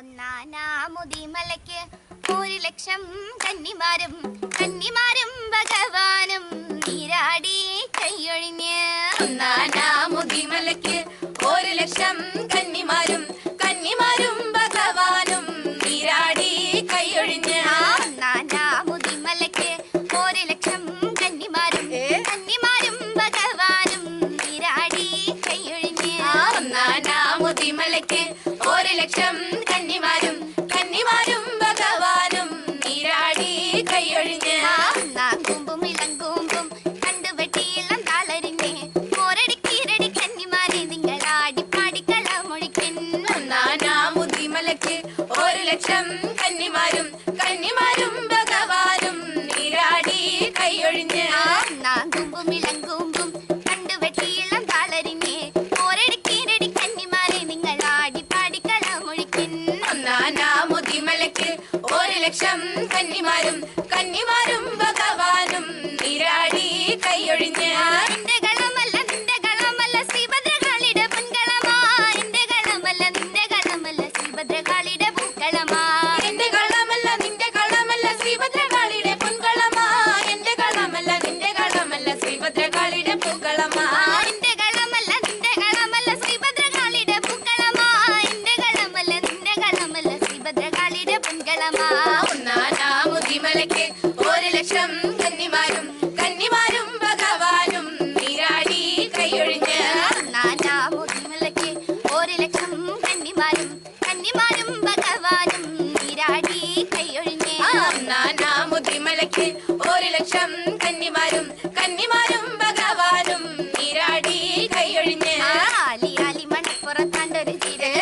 ഒന്നാനാമുതിമലയ്ക്ക് ഒരു ലക്ഷം കന്നിമാരും കന്നിമാരും ഭഗവാനും നീരാടി കൈയൊഴിഞ്ഞ്. ഒന്നാനാമുതിമലയ്ക്ക് ഒരു ലക്ഷം കന്നിമാരും കന്നിമാരും ഭഗവാനും നീരാടി കൈയൊഴിഞ്ഞ്. ഒന്നാനാമുതിമലയ്ക്ക് ഒരു ലക്ഷം കന്നിമാരും കന്നിമാരും ഭഗവാനും നീരാടി കൈയൊഴിഞ്ഞ്. ഒന്നാനാമുതിമലയ്ക്ക് ലക്ഷം കന്നിമാരും കന്നിമാരും ഭഗവാനും നീരാടി കൈയൊഴിഞ്ഞ് നാങ്കൂമ്പും ഇളങ്കൂമ്പും കണ്ടുവെട്ടിയിളം താളരിഞ്ഞ് പോരടിക്കീരടി കന്നിമാരെ നിങ്ങൾ ആടിപ്പാടി കളമൊഴിക്കൻ ഒന്നാനാമുതിമലയ്ക്ക് ഒരു ലക്ഷം കന്നിമാരും കന്നിമാരും ഭഗവാനും നീരാടി കൈയൊഴിഞ്ഞ് ലക്ഷം കന്നിമാരും കന്നിമാരും ഭഗവാനും നീരാടി കൈയൊഴിഞ്ഞ് നിന്റെ കന്നിമാരും കന്നിമാരും ഭഗവാനും നീരാടി കൈയൊഴിഞ്ഞ് നാനാമുതിമലയ്ക്ക് ഒരു ലക്ഷം കന്നിമാരും കന്നിമാരും ഭഗവാനും നീരാടി കൈയൊഴിഞ്ഞ്. ഒന്നാനാമുതിമലയ്ക്ക് ഒരു ലക്ഷം കന്നിമാരും കന്നിമാരും ഭഗവാനും നീരാടി കൈയൊഴിഞ്ഞ്. ആലി ആലി മണപ്പുറത്താണ്ടൊരു ചിരയുണ്ട്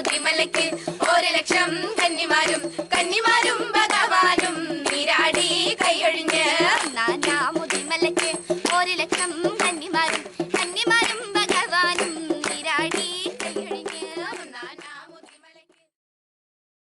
മുതിമലയ്ക്ക് ഒരു ലക്ഷം കന്നിമാരും കന്നിമാരും ഭഗവാനും നീരാടി കൈയൊഴിഞ്ഞ് നാനാ മുതിമലയ്ക്ക് ഒരു ലക്ഷം കന്നി